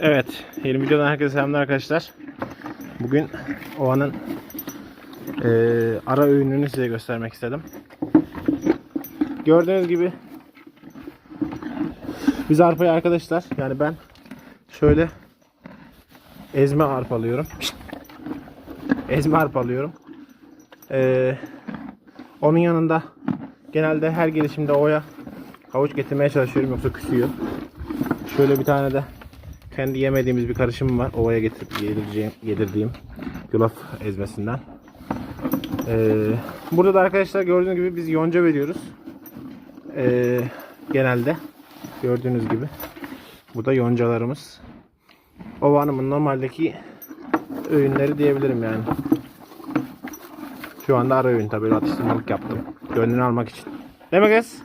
Evet, yeni videodan herkese selamlar arkadaşlar. Bugün Ova'nın eee, ara öğününü size göstermek istedim. Gördüğünüz gibi biz arpayı arkadaşlar, yani ben şöyle ezme arpa alıyorum. Şşt! Ezme arpa alıyorum. Eee, onun yanında genelde her gelişimde Ova'ya havuç getirmeye çalışıyorum yoksa küsüyor. Şöyle bir tane de kendi yemediğimiz bir karışım var. Ovaya getirip yedireceğim, yedirdiğim yulaf ezmesinden. Ee, burada da arkadaşlar gördüğünüz gibi biz yonca veriyoruz. Ee, genelde gördüğünüz gibi. Bu da yoncalarımız. Ova Hanım'ın normaldeki öğünleri diyebilirim yani. Şu anda ara öğün tabii atıştırmalık yaptım. Gönlünü almak için. Değil mi kız?